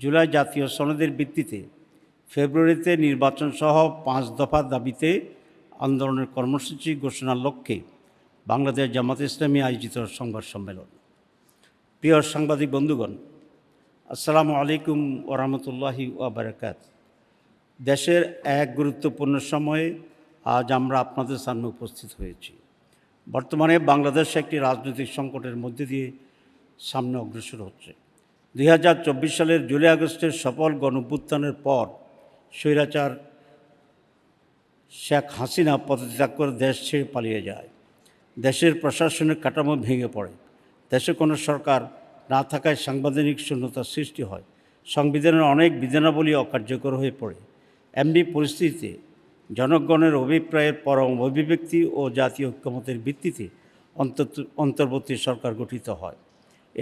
জুলাই জাতীয় সনদের ভিত্তিতে ফেব্রুয়ারিতে নির্বাচন সহ পাঁচ দফা দাবিতে আন্দোলনের কর্মসূচি ঘোষণার লক্ষ্যে বাংলাদেশ জামাত ইসলামী আয়োজিত সংবাদ সম্মেলন। প্রিয় সাংবাদিক বন্ধুগণ, আসসালামু আলাইকুম ওরহমতুল্লাহি ওবরাকাত দেশের এক গুরুত্বপূর্ণ সময়ে আজ আমরা আপনাদের সামনে উপস্থিত হয়েছি। বর্তমানে বাংলাদেশ একটি রাজনৈতিক সংকটের মধ্যে দিয়ে সামনে অগ্রসর হচ্ছে। দুই হাজার চব্বিশ সালের জুলাই আগস্টের সফল গণভ্যুত্থানের পর স্বৈরাচার শেখ হাসিনা পদত্যাগ করে দেশ ছেড়ে পালিয়ে যায়। দেশের প্রশাসনের কাঠামো ভেঙে পড়ে। দেশে কোনো সরকার না থাকায় সাংবিধানিক শূন্যতার সৃষ্টি হয়। সংবিধানের অনেক বিধানাবলী অকার্যকর হয়ে পড়ে। এমনি পরিস্থিতিতে জনগণের অভিপ্রায়ের পরম অভিব্যক্তি ও জাতীয় ঐক্যমতের ভিত্তিতে অন্তর্বর্তী সরকার গঠিত হয়।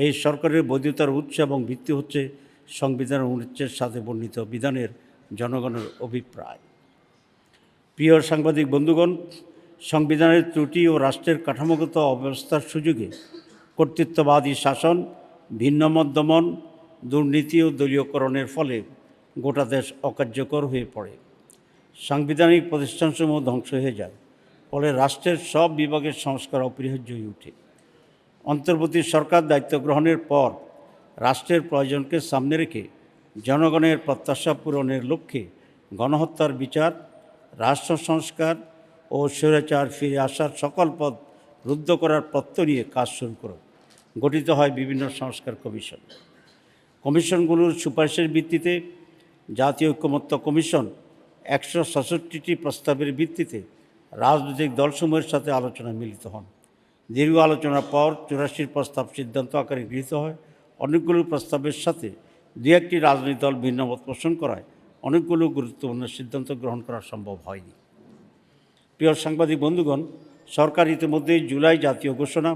এই সরকারের বৈধতার উৎস এবং ভিত্তি হচ্ছে সংবিধানের অনুচ্ছেদ সাথে বর্ণিত বিধানের জনগণের অভিপ্রায়। প্রিয় সাংবাদিক বন্ধুগণ, সংবিধানের ত্রুটি ও রাষ্ট্রের কাঠামোগত অবস্থার সুযোগে কর্তৃত্ববাদী শাসন ভিন্নমত দমন, দুর্নীতি ও দলীয়করণের ফলে গোটা দেশ অকার্যকর হয়ে পড়ে। সাংবিধানিক প্রতিষ্ঠানসমূহ ধ্বংস হয়ে যায়, ফলে রাষ্ট্রের সব বিভাগের সংস্কার অপরিহার্য হয়ে ওঠে। অন্তর্বর্তী সরকার দায়িত্ব গ্রহণের পর রাষ্ট্রের প্রয়োজনকে সামনে রেখে জনগণের প্রত্যাশা পূরণের লক্ষ্যে গণহত্যার বিচার, রাষ্ট্র সংস্কার ও স্বৈরাচার ফিরে আসার সকল পথ রুদ্ধ করার প্রত্যয় নিয়ে কাজ শুরু করে। গঠিত হয় বিভিন্ন সংস্কার কমিশন। কমিশনগুলোর সুপারিশের ভিত্তিতে জাতীয় ঐক্যমত্য কমিশন একশো সাতষট্টিটি প্রস্তাবের ভিত্তিতে রাজনৈতিক দলসমূহের সাথে আলোচনায় মিলিত হন। দীর্ঘ আলোচনার পর চুরাশির প্রস্তাব সিদ্ধান্ত আকারে গৃহীত হয়। অনেকগুলো প্রস্তাবের সাথে দু একটি রাজনৈতিক দল ভিন্নমত পোষণ করায়। অনেকগুলো গুরুত্বপূর্ণ সিদ্ধান্ত গ্রহণ করা সম্ভব হয়নি। প্রিয় সাংবাদিক বন্ধুগণ, সরকার ইতিমধ্যেই জুলাই জাতীয় ঘোষণা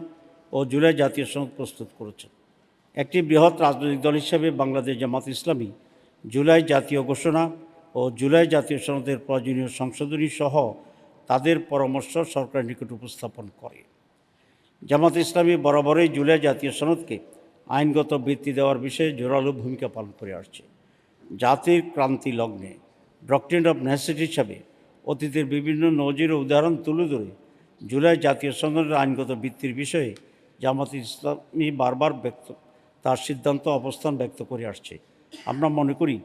ও জুলাই জাতীয় সনদ প্রস্তুত করেছে। একটি বৃহৎ রাজনৈতিক দল হিসেবে বাংলাদেশ জামাত ইসলামী জুলাই জাতীয় ঘোষণা ও জুলাই জাতীয় সনদের প্রয়োজনীয় সংশোধনী সহ তাদের পরামর্শ সরকারের নিকট উপস্থাপন করে। জামাত ইসলামী বরাবরই জুলাই জাতীয় সনদকে আইনগত বৃত্তি দেওয়ার বিষয়ে জোরালো ভূমিকা পালন করে আসছে। জাতির ক্রান্তি লগ্নে ডক্ট্রিন অব নেসেসিটি হিসাবে অতীতের বিভিন্ন নজির উদাহরণ তুলে ধরে জুলাই জাতীয় সনদের আইনগত বৃত্তির বিষয়ে জামাত ইসলামী বারবার ব্যক্ত, তার সিদ্ধান্ত, অবস্থান ব্যক্ত করে আসছে। আমরা মনে করি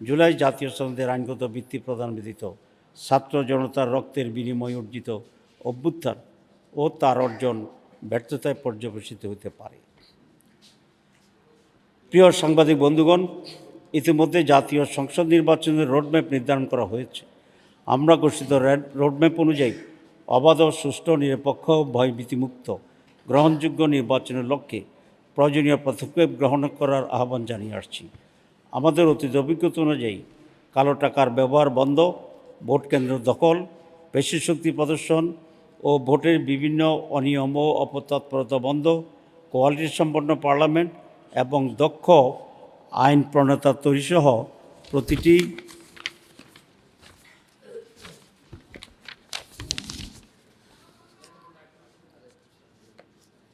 জুলাই জাতীয় সনদের আইনগত ভিত্তি প্রদান ব্যতীত ছাত্র জনতার রক্তের বিনিময়ে অর্জিত অভ্যুত্থান ও তার অর্জন ব্যর্থতায় পর্যবেসিত হতে পারে। প্রিয় সাংবাদিক বন্ধুগণ, ইতিমধ্যে জাতীয় সংসদ নির্বাচনের রোডম্যাপ নির্ধারণ করা হয়েছে। আমরা ঘোষিত রেড- রোডম্যাপ অনুযায়ী অবাধ সুষ্ঠু নিরপেক্ষ ভয়ভীতিমুক্ত, গ্রহণযোগ্য নির্বাচনের লক্ষ্যে প্রয়োজনীয় পদক্ষেপ গ্রহণ করার আহ্বান জানিয়ে আসছি। আমাদের অতীত অভিজ্ঞতা অনুযায়ী কালো টাকার ব্যবহার বন্ধ, ভোট কেন্দ্র দখল পেশি শক্তি প্রদর্শন ও ভোটের বিভিন্ন অনিয়ম ও অপতৎপরতা বন্ধ, কোয়ালিটি সম্পন্ন পার্লামেন্ট এবং দক্ষ আইন প্রণেতা তৈরিসহ প্রতিটি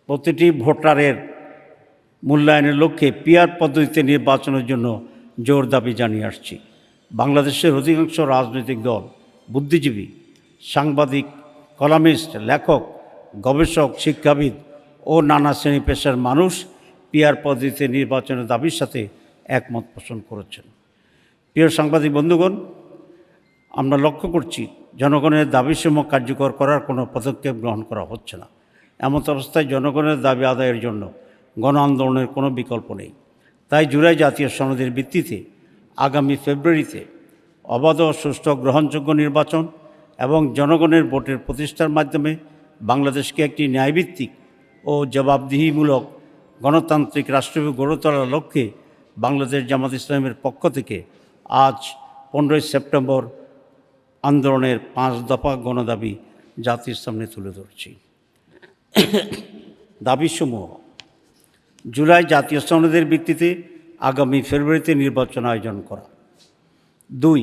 প্রতিটি ভোটারের মূল্যায়নের লক্ষ্যে পিয়ার পদ্ধতিতে নির্বাচনের জন্য জোর দাবি জানিয়ে আসছি। বাংলাদেশের অধিকাংশ রাজনৈতিক দল বুদ্ধিজীবী, সাংবাদিক কলামিস্ট, লেখক, গবেষক, শিক্ষাবিদ ও নানা শ্রেণি পেশার মানুষ পিয়ার পদ্ধতিতে নির্বাচনের দাবির সাথে একমত পোষণ করেছেন। প্রিয় সাংবাদিক বন্ধুগণ, আমরা লক্ষ্য করছি জনগণের দাবিসমূহ কার্যকর করার কোনো পদক্ষেপ গ্রহণ করা হচ্ছে না। এমত অবস্থায় জনগণের দাবি আদায়ের জন্য গণ আন্দোলনের কোনো বিকল্প নেই। তাই জুলাই জাতীয় সনদের ভিত্তিতে আগামী ফেব্রুয়ারিতে অবাধ ও সুষ্ঠু গ্রহণযোগ্য নির্বাচন এবং জনগণের ভোটের প্রতিষ্ঠার মাধ্যমে বাংলাদেশকে একটি ন্যায়ভিত্তিক ও জবাবদিহিমূলক গণতান্ত্রিক রাষ্ট্র গড়ে তোলার লক্ষ্যে বাংলাদেশ জামাত ইসলামের পক্ষ থেকে আজ পনেরোই সেপ্টেম্বর আন্দোলনের পাঁচ দফা গণদাবি জাতির সামনে তুলে ধরছি। দাবিসমূহ। জুলাই জাতীয় সনদের ভিত্তিতে আগামী ফেব্রুয়ারিতে নির্বাচন আয়োজন করা। দুই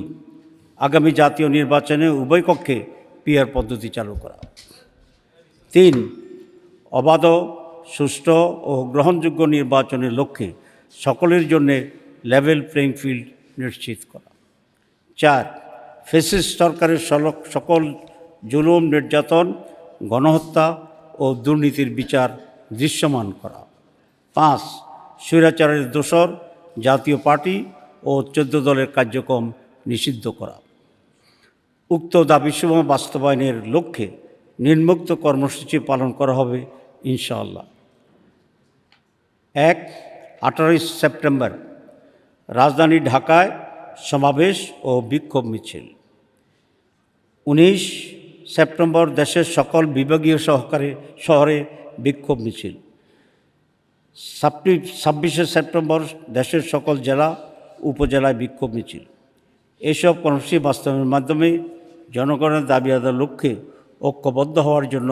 আগামী জাতীয় নির্বাচনে উভয় কক্ষে পিয়ার পদ্ধতি চালু করা তিন, অবাধ, সুষ্ঠু ও গ্রহণযোগ্য নির্বাচনের লক্ষ্যে সকলের জন্যে লেভেল প্লেইং ফিল্ড নিশ্চিত করা। চার ফেসিস্ট সরকারের সকল জুলুম, নির্যাতন, গণহত্যা ও দুর্নীতির বিচার দৃশ্যমান করা। পাঁচ, স্বৈরাচারের দোসর জাতীয় পার্টি ও চোদ্দ দলের কার্যক্রম নিষিদ্ধ করা। উক্ত দাবিসমূহ বাস্তবায়নের লক্ষ্যে নির্মুক্ত কর্মসূচি পালন করা হবে, ইনশাআল্লাহ। এক, আঠারোই সেপ্টেম্বর, রাজধানী ঢাকায় সমাবেশ ও বিক্ষোভ মিছিল। উনিশ সেপ্টেম্বর দেশের সকল বিভাগীয় সহকারে, শহরে বিক্ষোভ মিছিল। ছাব্বিশে সেপ্টেম্বর দেশের সকল জেলা, উপজেলায় বিক্ষোভ মিছিল। এসব কর্মসূচি বাস্তবায়নের মাধ্যমে জনগণের দাবি আদার লক্ষ্যে ঐক্যবদ্ধ হওয়ার জন্য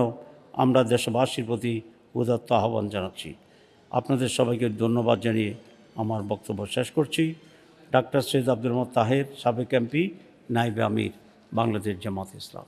আমরা দেশবাসীর প্রতি উদাত্ত আহ্বান জানাচ্ছি। আপনাদের সবাইকে ধন্যবাদ জানিয়ে আমার বক্তব্য শেষ করছি। ডাক্তার সৈয়দ আব্দুল মত তাহের, সাবেক এমপি, নাইবে আমির, বাংলাদেশ জামাত ইসলাম।